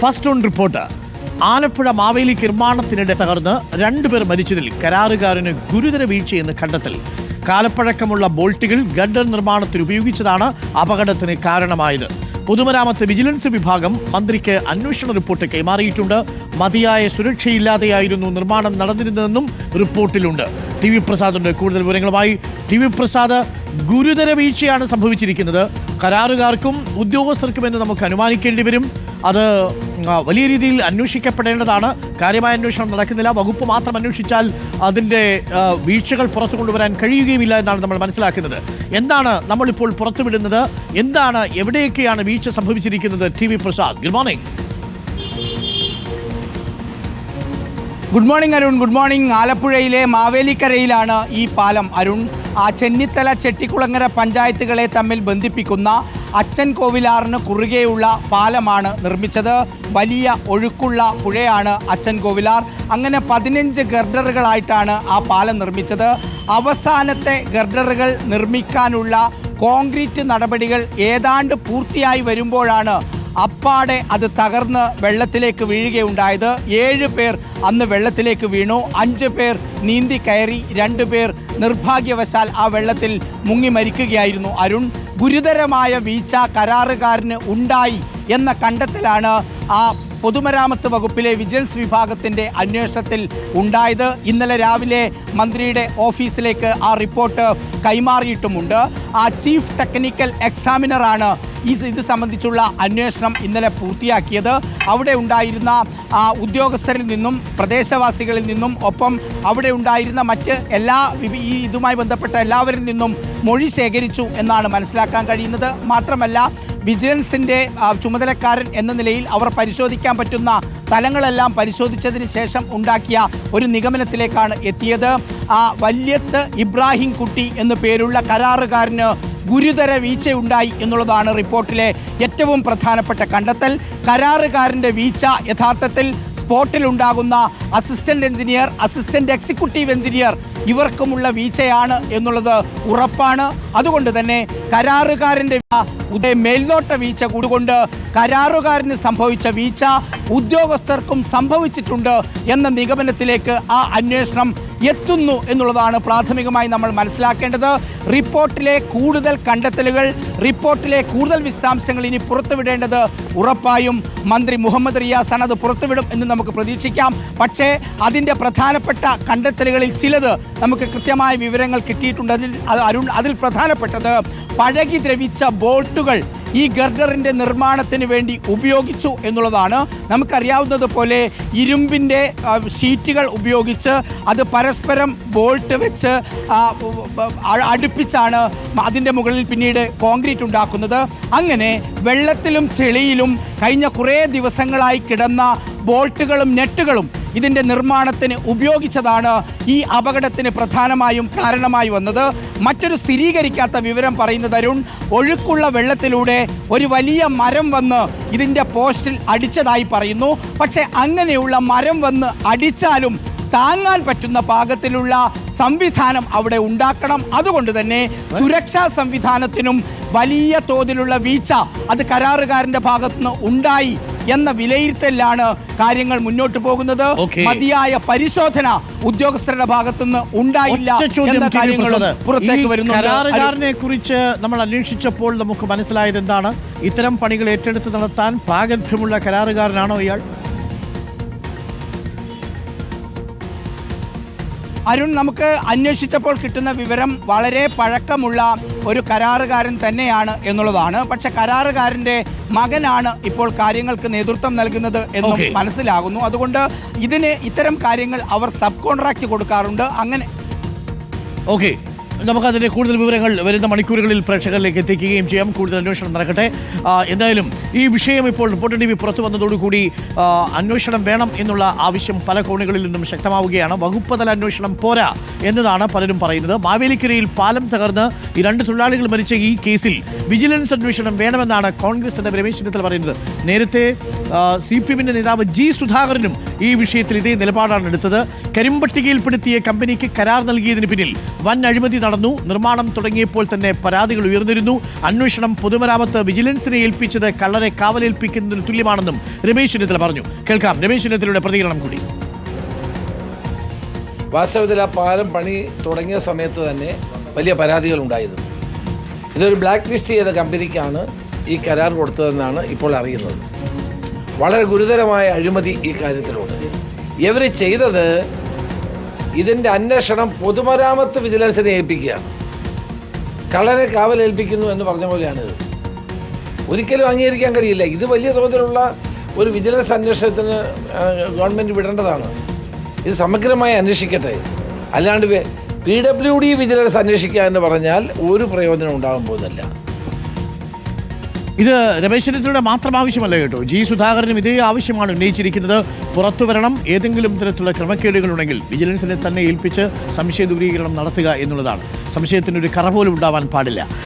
First on report. Alappuzha Maveli നിർമ്മാണത്തിനിടെ തകർന്ന് രണ്ടുപേർ മരിച്ചതിൽ കരാറുകാരന് ഗുരുതര വീഴ്ചയെന്ന് കണ്ടെത്തൽ. കാലപ്പഴക്കമുള്ള ബോൾട്ടുകൾ ഗഡർ നിർമ്മാണത്തിൽ ഉപയോഗിച്ചതാണ് അപകടത്തിന് കാരണമായത്. പൊതുമരാമത്ത് വിജിലൻസ് വിഭാഗം മന്ത്രിക്ക് അന്വേഷണ റിപ്പോർട്ട് കൈമാറിയിട്ടുണ്ട്. മതിയായ സുരക്ഷയില്ലാതെയായിരുന്നു നിർമ്മാണം നടന്നിരുന്നതെന്നും റിപ്പോർട്ടിലുണ്ട്. ടി വി പ്രസാദുണ്ട്. കൂടുതൽ വിവരങ്ങളുമായി ടി വി പ്രസാദ്. ഗുരുതര വീഴ്ചയാണ് സംഭവിച്ചിരിക്കുന്നത്. കരാറുകാർക്കും ഉദ്യോഗസ്ഥർക്കും എന്ന് നമുക്ക് അനുമാനിക്കേണ്ടി വരും. അത് വലിയ രീതിയിൽ അന്വേഷിക്കപ്പെടേണ്ടതാണ്. കാര്യമായ അന്വേഷണം നടക്കുന്നില്ല. വകുപ്പ് മാത്രം അന്വേഷിച്ചാൽ അതിന്റെ വീഴ്ചകൾ പുറത്തു കൊണ്ടുവരാൻ കഴിയുകയുമില്ല എന്നാണ് നമ്മൾ മനസ്സിലാക്കുന്നത്. എന്താണ് നമ്മളിപ്പോൾ പുറത്തുവിടുന്നത്? എന്താണ് എവിടെയൊക്കെയാണ് വീഴ്ച സംഭവിച്ചിരിക്കുന്നത്? T V Prasad good morning good morning Arun good morning ആലപ്പുഴയിലെ മാവേലിക്കരയിലാണ് ഈ പാലം. അരുൺ ആ ചെന്നിത്തല ചെട്ടിക്കുളങ്ങര പഞ്ചായത്തുകളെ തമ്മിൽ ബന്ധിപ്പിക്കുന്ന അച്ഛൻ കോവിലാറിന് കുറുകെയുള്ള പാലമാണ് നിർമ്മിച്ചത്. വലിയ ഒഴുക്കുള്ള പുഴയാണ് അച്ഛൻ കോവിലാർ അങ്ങനെ പതിനഞ്ച് ഗർഡറുകളായിട്ടാണ് ആ പാലം നിർമ്മിച്ചത്. അവസാനത്തെ ഗർഡറുകൾ നിർമ്മിക്കാനുള്ള കോൺക്രീറ്റ് നടപടികൾ ഏതാണ്ട് പൂർത്തിയായി വരുമ്പോഴാണ് അപ്പാടെ അത് തകർന്ന് വെള്ളത്തിലേക്ക് വീഴുകയുണ്ടായത്. ഏഴ് പേർ അന്ന് വെള്ളത്തിലേക്ക് വീണു. അഞ്ച് പേർ നീന്തി കയറി രണ്ടു പേർ നിർഭാഗ്യവശാൽ ആ വെള്ളത്തിൽ മുങ്ങി മരിക്കുകയായിരുന്നു അരുൺ. ഗുരുതരമായ വീഴ്ച കരാറുകാരന് ഉണ്ടായി എന്ന കണ്ടെത്തലാണ് ആ പൊതുമരാമത്ത് വകുപ്പിലെ വിജിലൻസ് വിഭാഗത്തിന്റെ അന്വേഷണത്തിൽ ഉണ്ടായത്. ഇന്നലെ രാവിലെ മന്ത്രിയുടെ ഓഫീസിലേക്ക് ആ റിപ്പോർട്ട് കൈമാറിയിട്ടുമുണ്ട്. ആ ചീഫ് ടെക്നിക്കൽ എക്സാമിനറാണ് ഈ ഇത് സംബന്ധിച്ചുള്ള അന്വേഷണം ഇന്നലെ പൂർത്തിയാക്കിയത് അവിടെ ഉണ്ടായിരുന്ന ഉദ്യോഗസ്ഥരിൽ നിന്നും പ്രദേശവാസികളിൽ നിന്നും ഒപ്പം അവിടെ ഉണ്ടായിരുന്ന മറ്റ് എല്ലാ ഈ ഇതുമായി ബന്ധപ്പെട്ട എല്ലാവരിൽ നിന്നും മൊഴി ശേഖരിച്ചു എന്നാണ് മനസ്സിലാക്കാൻ കഴിയുന്നത്. മാത്രമല്ല വിജിലൻസിന്റെ ചുമതലക്കാരൻ എന്ന നിലയിൽ അവർ പരിശോധിക്കാൻ പറ്റുന്ന തലങ്ങളെല്ലാം പരിശോധിച്ചതിന് ശേഷം ഉണ്ടാക്കിയ ഒരു നിഗമനത്തിലേക്കാണ് എത്തിയത്. ആ വല്യത്ത് ഇബ്രാഹിം കുട്ടി എന്നു പേരുള്ള കരാറുകാരന് ഗുരുതര വീഴ്ചയുണ്ടായി എന്നുള്ളതാണ് റിപ്പോർട്ടിലെ ഏറ്റവും പ്രധാനപ്പെട്ട കണ്ടെത്തൽ. കരാറുകാരന്റെ വീഴ്ച യഥാർത്ഥത്തിൽ സ്പോട്ടിൽ ഉണ്ടാകുന്ന assistant engineer assistant executive engineer ഇവർക്കുമുള്ള വീഴ്ചയാണ് എന്നുള്ളത് ഉറപ്പാണ്. അതുകൊണ്ട് തന്നെ കരാറുകാരന്റെ മേൽനോട്ട വീഴ്ച കൂടുകൊണ്ട് കരാറുകാരന് സംഭവിച്ച വീഴ്ച ഉദ്യോഗസ്ഥർക്കും സംഭവിച്ചിട്ടുണ്ട് എന്ന നിഗമനത്തിലേക്ക് ആ അന്വേഷണം എത്തുന്നു എന്നുള്ളതാണ് പ്രാഥമികമായി നമ്മൾ മനസ്സിലാക്കേണ്ടത്. റിപ്പോർട്ടിലെ കൂടുതൽ കണ്ടെത്തലുകൾ റിപ്പോർട്ടിലെ കൂടുതൽ വിശദാംശങ്ങൾ ഇനി പുറത്തുവിടേണ്ടത് ഉറപ്പായും മന്ത്രി മുഹമ്മദ് റിയാസാണ് അത് പുറത്തുവിടും എന്ന് നമുക്ക് പ്രതീക്ഷിക്കാം. പക്ഷേ അതിന്റെ പ്രധാനപ്പെട്ട കണ്ടെത്തലുകളിൽ ചിലത് നമുക്ക് കൃത്യമായ വിവരങ്ങൾ കിട്ടിയിട്ടുണ്ട്. അതിൽ അരുൺ അതിൽ പ്രധാനപ്പെട്ടത് പഴകി ദ്രവിച്ച ബോട്ടുകൾ ഈ ഗർഡറിന്റെ നിർമ്മാണത്തിന് വേണ്ടി ഉപയോഗിച്ചു എന്നുള്ളതാണ് നമുക്കറിയാവുന്നത് പോലെ ഇരുമ്പിന്റെ ഷീറ്റുകൾ ഉപയോഗിച്ച് അത് പരസ്പരം ബോൾട്ട് വെച്ച് അടുപ്പിച്ചാണ് അതിന്റെ മുകളിൽ പിന്നീട് കോൺക്രീറ്റ് ഉണ്ടാക്കുന്നത്. അങ്ങനെ വെള്ളത്തിലും ചെളിയിലും കഴിഞ്ഞ കുറേ ദിവസങ്ങളായി കിടന്ന ബോൾട്ടുകളും നെട്ടുകളും ഇതിന്റെ നിർമ്മാണത്തിന് ഉപയോഗിച്ചതാണ് ഈ അപകടത്തിന് പ്രധാനമായും കാരണമായി വന്നത്. മറ്റൊരു സ്ഥിരീകരിക്കാത്ത വിവരം പറയുന്നത് അരുൺ ഒഴുക്കുള്ള വെള്ളത്തിലൂടെ ഒരു വലിയ മരം വന്ന് ഇതിന്റെ പോസ്റ്റിൽ അടിച്ചതായി പറയുന്നു. പക്ഷേ അങ്ങനെയുള്ള മരം വന്ന് അടിച്ചാലും താങ്ങാൻ പറ്റുന്ന പാകത്തിലുള്ള സംവിധാനം അവിടെ ഉണ്ടാക്കണം. അതുകൊണ്ട് തന്നെ സുരക്ഷാ സംവിധാനത്തിനും വലിയ തോതിലുള്ള വീഴ്ച അത് കരാറുകാരന്റെ ഭാഗത്തുനിന്ന് ഉണ്ടായി. എന്ന വിലയിരുത്തലിലാണ് കാര്യങ്ങൾ മുന്നോട്ട് പോകുന്നത്. മതിയായ പരിശോധന ഉദ്യോഗസ്ഥരുടെ ഭാഗത്തുനിന്ന് ഉണ്ടായില്ല എന്ന കാര്യങ്ങളും പുറത്തേക്ക് വരുന്നു കുറിച്ച് നമ്മൾ അന്വേഷിച്ചപ്പോൾ നമുക്ക് മനസ്സിലായത് എന്താണ്? ഇത്തരം പണികൾ ഏറ്റെടുത്ത് നടത്താൻ പ്രാഗൽഭ്യമുള്ള കരാറുകാരനാണോ ഇയാൾ? അരുൺ നമുക്ക് അന്വേഷിച്ചപ്പോൾ കിട്ടുന്ന വിവരം വളരെ പഴക്കമുള്ള ഒരു കരാറുകാരൻ തന്നെയാണ് എന്നുള്ളതാണ്. പക്ഷെ കരാറുകാരന്റെ മകനാണ് ഇപ്പോൾ കാര്യങ്ങൾക്ക് നേതൃത്വം നൽകുന്നത് എന്നും. മനസ്സിലാകുന്നു. അതുകൊണ്ട് ഇതിന് ഇത്തരം കാര്യങ്ങൾ അവർ സബ് കോൺട്രാക്ട് കൊടുക്കാറുണ്ട്. അങ്ങനെ ഓക്കെ. നമുക്കതിന്റെ കൂടുതൽ വിവരങ്ങൾ വരുന്ന മണിക്കൂറുകളിൽ പ്രേക്ഷകരിലേക്ക് എത്തിക്കുകയും ചെയ്യാം. കൂടുതൽ അന്വേഷണം നടക്കട്ടെ. എന്തായാലും ഈ വിഷയം ഇപ്പോൾ റിപ്പോർട്ടർ ടി വി പുറത്തു വന്നതോടുകൂടി അന്വേഷണം വേണം എന്നുള്ള ആവശ്യം പല കോണുകളിൽ നിന്നും ശക്തമാവുകയാണ്. വകുപ്പ് തല അന്വേഷണം പോരാ എന്നതാണ് പലരും പറയുന്നത്. മാവേലിക്കരയിൽ പാലം തകർന്ന് ഈ രണ്ട് തൊഴിലാളികൾ മരിച്ച ഈ കേസിൽ വിജിലൻസ് അന്വേഷണം വേണമെന്നാണ് കോൺഗ്രസ് നേതാവ് രമേശ് ചെന്നിത്തല പറയുന്നത്. നേരത്തെ സി പി എമ്മിന്റെ നേതാവ് ജി സുധാകരനും ഈ വിഷയത്തിൽ ഇതേ നിലപാടാണ് എടുത്തത്. കരിമ്പട്ടികയിൽപ്പെടുത്തിയ കമ്പനിക്ക് കരാർ നൽകിയതിന് പിന്നിൽ വൻ അഴിമതി നടന്നു. നിർമ്മാണം തുടങ്ങിയപ്പോൾ തന്നെ പരാതികൾ ഉയർന്നിരുന്നു. അന്വേഷണം പൊതുമരാമത്ത് വിജിലൻസിനെ ഏൽപ്പിച്ചത് കള്ളരെ കാവലേൽപ്പിക്കുന്നതിന് തുല്യമാണെന്നും രമേശ് ചെന്നിത്തല പറഞ്ഞു. കേൾക്കാം രമേശ് ചെന്നിത്തലയുടെ പ്രതികരണം കൂടി. വാസ്തവത്തിൽ ആ പാലം പണി തുടങ്ങിയ സമയത്ത് തന്നെ വലിയ പരാതികൾ ഉണ്ടായിരുന്നു. ഇതൊരു ബ്ലാക്ക് ലിസ്റ്റ് ചെയ്ത കമ്പനിക്കാണ് ഈ കരാർ കൊടുത്തതെന്നാണ് ഇപ്പോൾ അറിയുന്നത്. വളരെ ഗുരുതരമായ അഴിമതി ഈ കാര്യത്തിലുണ്ട്. ഇവർ ചെയ്തത് ഇതിന്റെ അന്വേഷണം പൊതുമരാമത്ത് വിജിലൻസിനെ ഏൽപ്പിക്കുക കള്ളനെ കാവലേൽപ്പിക്കുന്നു എന്ന് പറഞ്ഞ പോലെയാണിത് ഒരിക്കലും അംഗീകരിക്കാൻ കഴിയില്ല. ഇത് വലിയ തോതിലുള്ള ഒരു വിജിലൻസ് അന്വേഷണത്തിന് ഗവൺമെന്റ് വിടേണ്ടതാണ്. ഇത് സമഗ്രമായി അന്വേഷിക്കട്ടെ. അല്ലാണ്ട് പി ഡബ്ല്യു ഡി വിജിലൻസ് അന്വേഷിക്കുക എന്ന് പറഞ്ഞാൽ ഒരു പ്രയോജനം ഉണ്ടാകാൻ പോകുന്നില്ല ഇത് രമേശ് ചെന്നിത്തലയുടെ മാത്രം ആവശ്യമല്ല കേട്ടോ. ജി സുധാകരനും ഇതേ ആവശ്യമാണ് ഉന്നയിച്ചിരിക്കുന്നത്. പുറത്തു വരണം ഏതെങ്കിലും തരത്തിലുള്ള ക്രമക്കേടുകളുണ്ടെങ്കിൽ വിജിലൻസിനെ തന്നെ ഏൽപ്പിച്ച് സംശയ ദൂരീകരണം നടത്തുക എന്നുള്ളതാണ്. സംശയത്തിനൊരു കറ പോലും ഉണ്ടാവാൻ പാടില്ല.